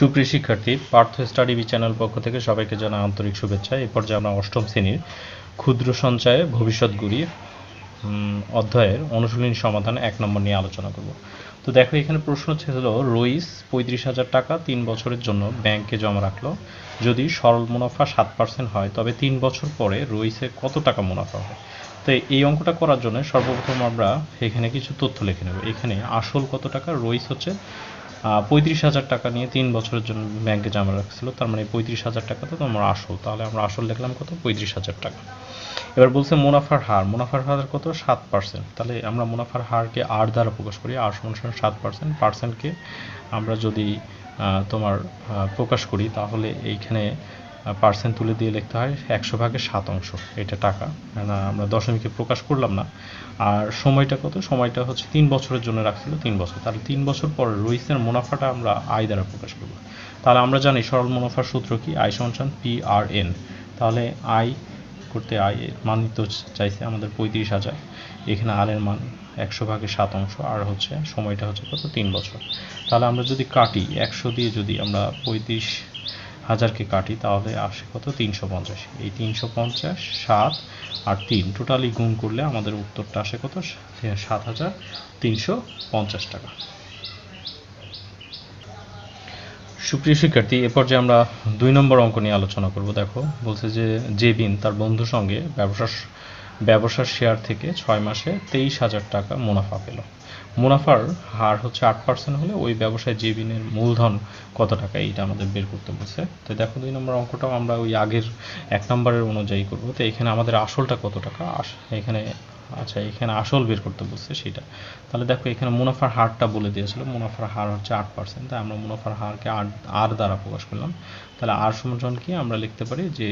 সুপ্রিয় শিক্ষার্থী, Partha study B channel পক্ষ থেকে সবাইকে জানা আন্তরিক শুভেচ্ছা। এই পর্যায়ে আমরা অষ্টম শ্রেণির ক্ষুদ্র সঞ্চয়ে ভবিষ্যৎ গুড়ি অধ্যায়ের অনুশীলনী সমাধান এক নম্বর নিয়ে আলোচনা করব। তো দেখো, এখানে প্রশ্ন ছিল রইস পঁয়ত্রিশ হাজার টাকা তিন বছরের জন্য ব্যাংকে জমা রাখল। যদি সরল মুনাফা সাত পার্সেন্ট হয়, তবে তিন বছর পরে রইসে কত টাকা মুনাফা হয়? তো এই অঙ্কটা করার জন্য সর্বপ্রথম আমরা এখানে কিছু তথ্য লিখে নেব। এখানে আসল কত টাকা, রইস হচ্ছে পঁয়ত্রিশ হাজার টাকা নিয়ে তিন বছরের জন্য ব্যাংকে জমা রাখছিল। তার মানে পঁয়ত্রিশ হাজার টাকা তো তোমার আসল। তাহলে আমরা আসল দেখলাম কত? পঁয়ত্রিশ হাজার টাকা। এবার বলছে মুনাফার হার। মুনাফার হার কত? সাত পার্সেন্ট তাহলে আমরা মুনাফার হারকে আর দ্বারা প্রকাশ করি। আর সমান সমান সাত পার্সেন্ট পার্সেন্টকে আমরা যদি তোমার প্রকাশ করি, তাহলে এইখানে পার্সেন্ট তুলে দিয়ে লিখতে হয়, একশো ভাগের সাত অংশ, এটা টাকা। আমরা দশমিকে প্রকাশ করলাম না। আর সময়টা কত? সময়টা হচ্ছে তিন বছরের জন্য রাখছিল, তিন বছর। তাহলে তিন বছর পর রইসের মুনাফাটা আমরা আয় দ্বারা প্রকাশ করব। তাহলে আমরা জানি সরল মুনাফার সূত্র কি? আয় সমান পি আর এন তাহলে আয় করতে আয় মান নিতে চাইছে আমাদের পঁয়ত্রিশ হাজার। এখানে আর এর মান একশো ভাগের সাত অংশ, আর হচ্ছে সময়টা হচ্ছে কত? তিন বছর। তাহলে আমরা যদি কাটি, একশো দিয়ে যদি আমরা পঁয়ত্রিশ হাজারকে কাটি, তাহলে আসে কত? তিনশো পঞ্চাশ। এই তিনশো পঞ্চাশ, সাত আর তিন, টোটালি গুণ করলে আমাদের উত্তরটা আসে কত? সাত হাজার তিনশো পঞ্চাশ টাকা। সুপ্রিয় শিক্ষার্থী, এ পর্যায়ে আমরা দুই নম্বর অঙ্ক নিয়ে আলোচনা করব। দেখো, বলছে যে জেবিন তার বন্ধুর সঙ্গে ব্যবসার ব্যবসার শেয়ার থেকে ছয় মাসে তেইশ হাজার টাকা মুনাফা পেল। মুনাফার হার হচ্ছে আট পার্সেন্ট হলে ওই ব্যবসায় জেবিনের মূলধন কত টাকা, এইটা আমাদের বের করতে বলছে। তো দেখো দুই নম্বর অঙ্কটাও আমরা ওই আগের এক নম্বরের অনুযায়ী করব। তো এখানে আমাদের আসলটা কত টাকা? এখানে আচ্ছা এখানে আসল বের করতে বলছে সেটা। তাহলে দেখো এখানে মুনাফার হারটা বলে দিয়েছিল, মুনাফার হার হচ্ছে আট পার্সেন্ট তাই আমরা মুনাফার হারকে আট আর দ্বারা প্রকাশ করলাম। তাহলে আর সমান কি? আমরা লিখতে পারি যে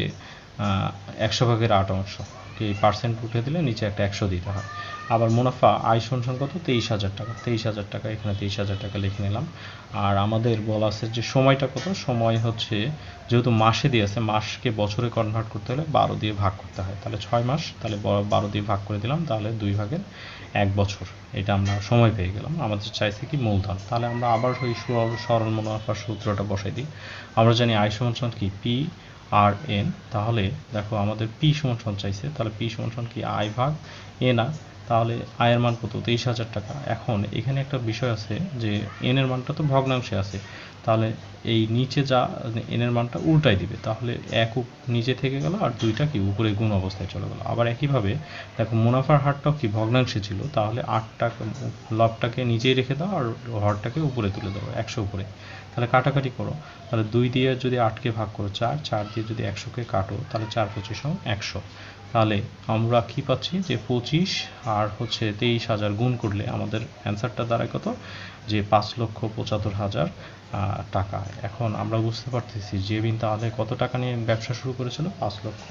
একশো ভাগের আট অংশ। এই পার্সেন্ট উঠে দিলে নিচে একটা একশো দিতে হয়। আবার মুনাফা আয় সমান কত তেইশ হাজার টাকা। তেইশ হাজার টাকা, এখানে তেইশ হাজার টাকা লিখে নিলাম। আর আমাদের বলা আছে যে সময়টা কত? সময় হচ্ছে যেহেতু মাসে দিয়ে আছে, মাসকে বছরে কনভার্ট করতে হলে বারো দিয়ে ভাগ করতে হয়। তাহলে ছয় মাস, তাহলে বারো দিয়ে ভাগ করে দিলাম, তাহলে দুই ভাগের এক বছর। এটা আমরা সময় পেয়ে গেলাম। আমাদের চাইছে কি মূলধন। তাহলে আমরা আবার ওই সরল সরল মুনাফার সূত্রটা বসাই দিই। আমরা জানি আয় সমান কি? পি আর এন তাহলে দেখো আমাদের পি সমান চাইছে, তাহলে পি সমান কি আয় ভাগ এ আর তাহলে আয়ের মান কত? তেইশ হাজার টাকা। এখন এখানে একটা বিষয় আছে যে এন এর মানটা তো ভগ্নাংশে আছে। তাহলে এই নিচে যা এনের মানটা উল্টাই দিবে। তাহলে এক নিচে থেকে গেল আর দুইটা কি উপরে গুণ অবস্থায় চলে গেল। আবার একইভাবে দেখো মুনাফার হারটাও কি ভগ্নাংশে ছিল, তাহলে আটটা লবটাকে নিচেই রেখে দাও আর হরটাকে উপরে তুলে দাও একশো উপরে। তাহলে কাটাকাটি করো। তাহলে দুই দিয়ে যদি আটকে ভাগ করো চার চার দিয়ে যদি একশোকে কাটো, তাহলে চার পঁচিশ একশো। তাহলে আমরা কি পাচ্ছি? যে পঁচিশ আর হচ্ছে তেইশ হাজার গুণ করলে আমাদের অ্যান্সারটা দাঁড়ায় কত? যে পাঁচ লক্ষ পঁচাত্তর হাজার টাকা। এখন আমরা বুঝতে পারতেছি যে জেবিন তাহলে কত টাকা নিয়ে ব্যবসা শুরু করেছিল? পাঁচ লক্ষ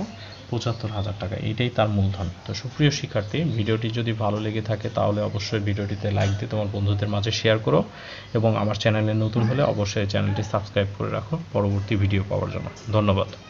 পঁচাত্তর হাজার টাকা। এটাই তার মূলধন। তো সুপ্রিয় শিক্ষার্থী, ভিডিওটি যদি ভালো লেগে থাকে তাহলে অবশ্যই ভিডিওটিতে লাইক দিয়ে তোমার বন্ধুদের মাঝে শেয়ার করো এবং আমার চ্যানেলে নতুন হলে অবশ্যই চ্যানেলটি সাবস্ক্রাইব করে রাখো। পরবর্তী ভিডিও পাওয়ার জন্য। ধন্যবাদ।